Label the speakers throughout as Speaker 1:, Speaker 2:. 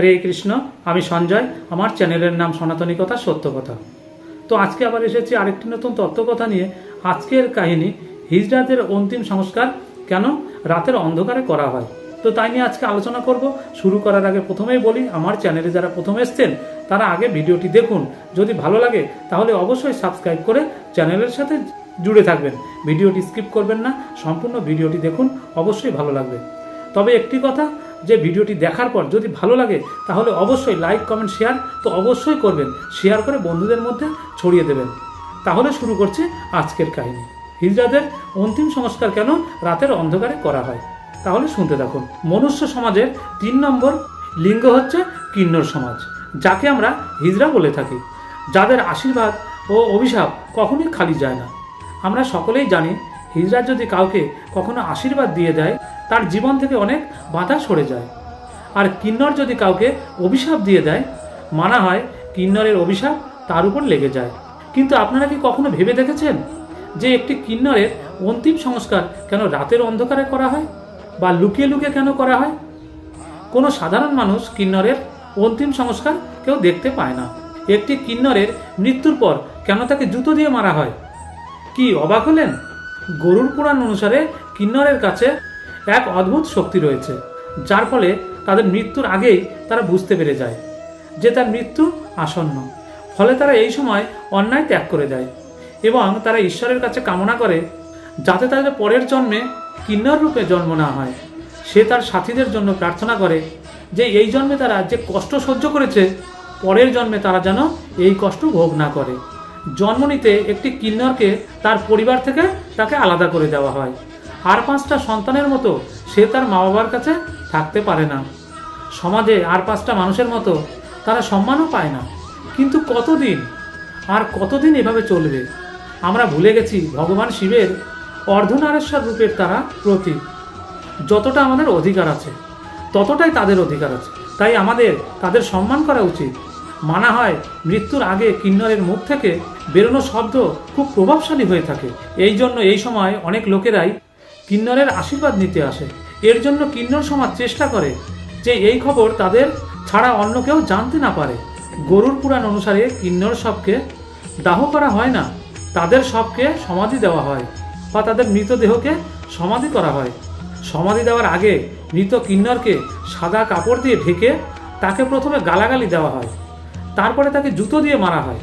Speaker 1: হরে কৃষ্ণ, আমি সঞ্জয়, আমার চ্যানেলের নাম সনাতনী কথা, সত্য কথা। তো আজকে আবার এসেছি আরেকটি নতুন তত্ত্বকথা নিয়ে। আজকের কাহিনী হিজরাতের অন্তিম সংস্কার, কেন? রাতের অন্ধকারে করা হয়। তো তাই নিয়ে আজকে আলোচনা করব। শুরু করার আগে প্রথমেই বলি, আমার চ্যানেলে যারা প্রথম এসছেন, তারা আগে ভিডিওটি দেখুন। যদি ভালো লাগে, তাহলে অবশ্যই সাবস্ক্রাইব করে চ্যানেলের সাথে জুড়ে থাকবেন। ভিডিওটি স্কিপ করবেন না, সম্পূর্ণ ভিডিওটি দেখুন, অবশ্যই ভালো লাগবে। তবে একটি কথা যে ভিডিওটি দেখার পর যদি ভালো লাগে, তাহলে অবশ্যই লাইক কমেন্ট শেয়ার তো অবশ্যই করবেন। শেয়ার করে বন্ধুদের মধ্যে ছড়িয়ে দেবেন। তাহলে শুরু করছি আজকের কাহিনী। হিজড়াদের অন্তিম সংস্কার কেন রাতের অন্ধকারে করা হয়? তাহলে শুনতে থাকুন। মনুষ্য সমাজের তিন নম্বর লিঙ্গ হচ্ছে কিন্নর সমাজ, যাকে আমরা হিজড়া বলে থাকি। যাদের আশীর্বাদ ও অভিশাপ কখনোই খালি যায় না। আমরা সকলেই জানি হিজড়া যদি কাউকে কখনো আশীর্বাদ দিয়ে দেয়, তার জীবন থেকে অনেক বাধা সরে যায়। আর কিন্নর যদি কাউকে অভিশাপ দিয়ে দেয়, মানা হয় কিন্নরের অভিশাপ তার উপর লেগে যায়। কিন্তু আপনারা কি কখনো ভেবে দেখেছেন যে একটি কিন্নরের অন্তিম সংস্কার কেন রাতের অন্ধকারে করা হয় বা লুকিয়ে লুকিয়ে কেন করা হয়? কোনো সাধারণ মানুষ কিন্নরের অন্তিম সংস্কার কেউ দেখতে পায় না। একটি কিন্নরের মৃত্যুর পর কেন তাকে জুতো দিয়ে মারা হয়? কি অবাক হলেন? গরুর পুরাণ অনুসারে কিন্নরের কাছে এক অদ্ভুত শক্তি রয়েছে, যার ফলে তাদের মৃত্যুর আগেই তারা বুঝতে পেরে যায় যে তার মৃত্যু আসন্ন। ফলে তারা এই সময় অন্যায় ত্যাগ করে দেয় এবং তারা ঈশ্বরের কাছে কামনা করে যাতে তাদের পরের জন্মে কিন্নর রূপে জন্ম না হয়। সে তার সাথীদের জন্য প্রার্থনা করে যে এই জন্মে তারা যে কষ্ট সহ্য করেছে, পরের জন্মে তারা যেন এই কষ্ট ভোগ না করে। জন্ম নিতে একটি কিন্নরকে তার পরিবার থেকে তাকে আলাদা করে দেওয়া হয়। আর পাঁচটা সন্তানের মতো সে তার মা বাবার কাছে থাকতে পারে না। সমাজে আর পাঁচটা মানুষের মতো তারা সম্মানও পায় না। কিন্তু কতদিন? আর কতদিন এভাবে চলবে? আমরা ভুলে গেছি, ভগবান শিবের অর্ধনারেশ্বর রূপের তারা প্রতীক। যতটা আমাদের অধিকার আছে, ততটাই তাদের অধিকার আছে। তাই আমাদের, তাদের সম্মান করা উচিত। মানা হয় মৃত্যুর আগে কিন্নরের মুখ থেকে বেরোনো শব্দ খুব প্রভাবশালী হয়ে থাকে। এই জন্য এই সময় অনেক লোকেরাই কিন্নরের আশীর্বাদ নিতে আসে। এর জন্য কিন্নর সমাজ চেষ্টা করে যে এই খবর তাদের ছাড়া অন্য কেউ জানতে না পারে। গরুর পুরাণ অনুসারে কিন্নর সবকে দাহ করা হয় না, তাদের সবকে সমাধি দেওয়া হয় বা তাদের মৃতদেহকে সমাধি করা হয়। সমাধি দেওয়ার আগে মৃত কিন্নরকে সাদা কাপড় দিয়ে ঢেকে তাকে প্রথমে গালাগালি দেওয়া হয়। তারপরে তাকে জুতো দিয়ে মারা হয়।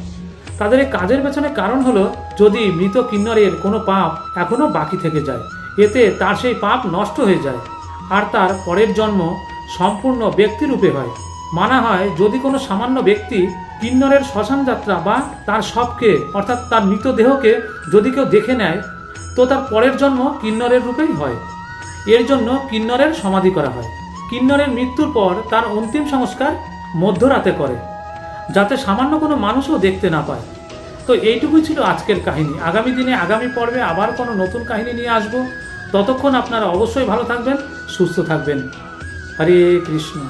Speaker 1: তাদের এই কাজের পেছনে কারণ হলো, যদি মৃত কিন্নরের কোনো পাপ এখনও বাকি থেকে যায়, এতে তার সেই পাপ নষ্ট হয়ে যায়। আর তার পরের জন্ম সম্পূর্ণ ব্যক্তিরূপে হয়। মানা হয়, যদি কোনো সামান্য ব্যক্তি কিন্নরের শ্মশান যাত্রা বা তার সবকে অর্থাৎ তার মৃতদেহকে যদি কেউ দেখে নেয়, তো তার পরের জন্ম কিন্নরের রূপেই হয়। এর জন্য কিন্নরের সমাধি করা হয়। কিন্নরের মৃত্যুর পর তার অন্তিম সংস্কার মধ্যরাতে করে। যাতে সামান্য কোনো মানুষও দেখতে না পায়। তো এইটুকুই ছিল আজকের কাহিনী। আগামী দিনে, আগামী পর্বে আবার কোনো নতুন কাহিনী নিয়ে আসব। ততক্ষণ আপনারা অবশ্যই ভালো থাকবেন, সুস্থ থাকবেন। হরে কৃষ্ণ।